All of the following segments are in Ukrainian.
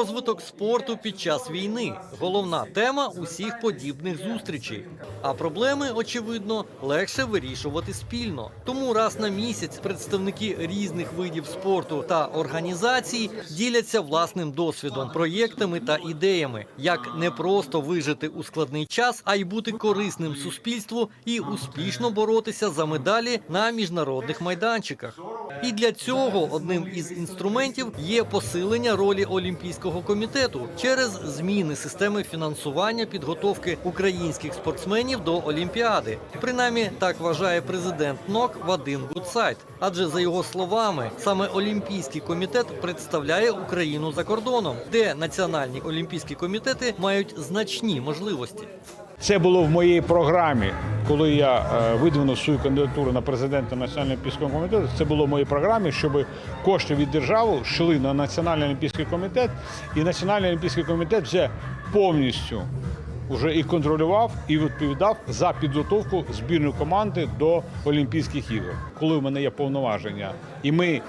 Розвиток спорту під час війни головна тема усіх подібних зустрічей. А проблеми, очевидно, легше вирішувати спільно. Тому раз на місяць представники різних видів спорту та організацій діляться власним досвідом, проєктами та ідеями, як не просто вижити у складний час, а й бути корисним суспільству і успішно боротися за медалі на міжнародних майданчиках. І для цього одним із інструментів є посилення ролі Олімпійського комітету через зміни системи фінансування підготовки українських спортсменів до Олімпіади. Принаймні так вважає президент НОК Вадим Гудсайт. Адже за його словами, саме Олімпійський комітет представляє Україну за кордоном, де національні олімпійські комітети мають значні можливості. Це було в моїй програмі, коли я е, видвинув свою кандидатуру на президента Національного олімпійського комітету. Це було в моїй програмі, щоб кошти від держави йшли на Національний олімпійський комітет, і Національний олімпійський комітет вже повністю вже і контролював, і відповідав за підготовку збірної команди до Олімпійських ігор. Коли в мене є повноваження, і ми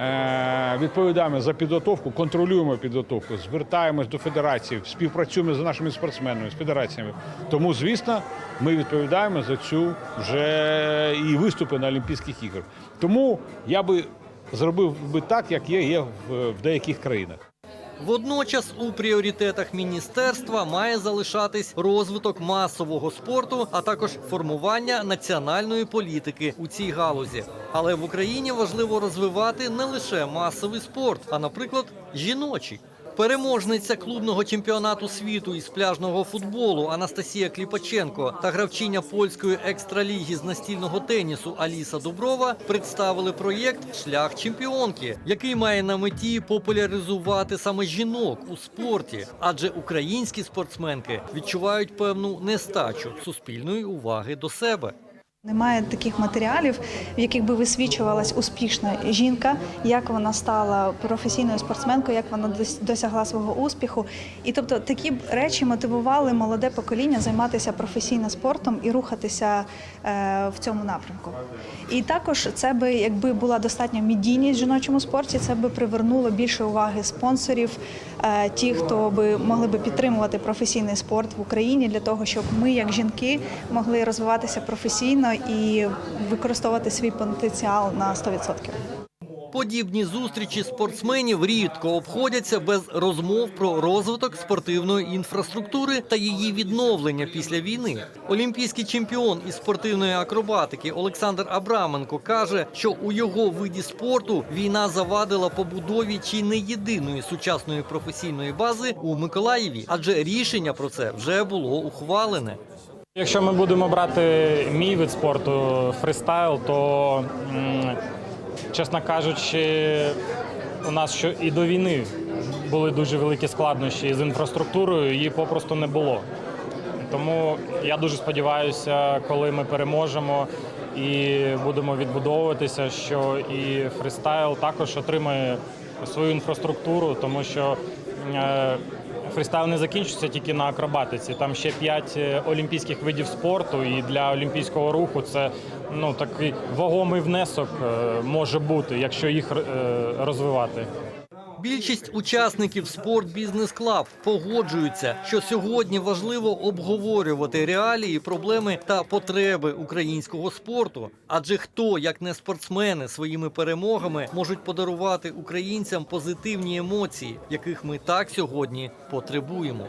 е, відповідаємо за підготовку, контролюємо підготовку, звертаємось до федерації, співпрацюємо з нашими спортсменами, з федераціями. Тому, звісно, ми відповідаємо за цю вже і виступи на Олімпійських іграх. Тому я би зробив би так, як є, є в, в деяких країнах. Водночас у пріоритетах міністерства має залишатись розвиток масового спорту, а також формування національної політики у цій галузі. Але в Україні важливо розвивати не лише масовий спорт, а, наприклад, жіночий. Переможниця клубного чемпіонату світу із пляжного футболу Анастасія Кліпаченко та гравчиня польської екстраліги з настільного тенісу Аліса Дуброва представили проєкт Шлях чемпіонки, який має на меті популяризувати саме жінок у спорті, адже українські спортсменки відчувають певну нестачу суспільної уваги до себе. Немає таких матеріалів, в яких би висвічувалась успішна жінка, як вона стала професійною спортсменкою, як вона досягла свого успіху. І тобто такі речі мотивували молоде покоління займатися професійно спортом і рухатися е, в цьому напрямку. І також це би, якби була достатня медійність в жіночому спорті, це би привернуло більше уваги спонсорів, е, ті, хто би могли би підтримувати професійний спорт в Україні для того, щоб ми, як жінки, могли розвиватися професійно і використовувати свій потенціал на 100%. Подібні зустрічі спортсменів рідко обходяться без розмов про розвиток спортивної інфраструктури та її відновлення після війни. Олімпійський чемпіон із спортивної акробатики Олександр Абраменко каже, що у його виді спорту війна завадила побудові чи не єдиної сучасної професійної бази у Миколаєві, адже рішення про це вже було ухвалене. Якщо ми будемо брати мій вид спорту фристайл, то, чесно кажучи, у нас що і до війни були дуже великі складнощі з інфраструктурою, її попросту не було. Тому я дуже сподіваюся, коли ми переможемо і будемо відбудовуватися, що і фристайл також отримає свою інфраструктуру, тому що е, фристайл не закінчиться тільки на акробатиці. Там ще п'ять е, олімпійських видів спорту, і для олімпійського руху це ну такий вагомий внесок е, може бути, якщо їх е, розвивати. Більшість учасників спорт бізнес клаб погоджуються, що сьогодні важливо обговорювати реалії, проблеми та потреби українського спорту. Адже хто, як не спортсмени, своїми перемогами можуть подарувати українцям позитивні емоції, яких ми так сьогодні потребуємо.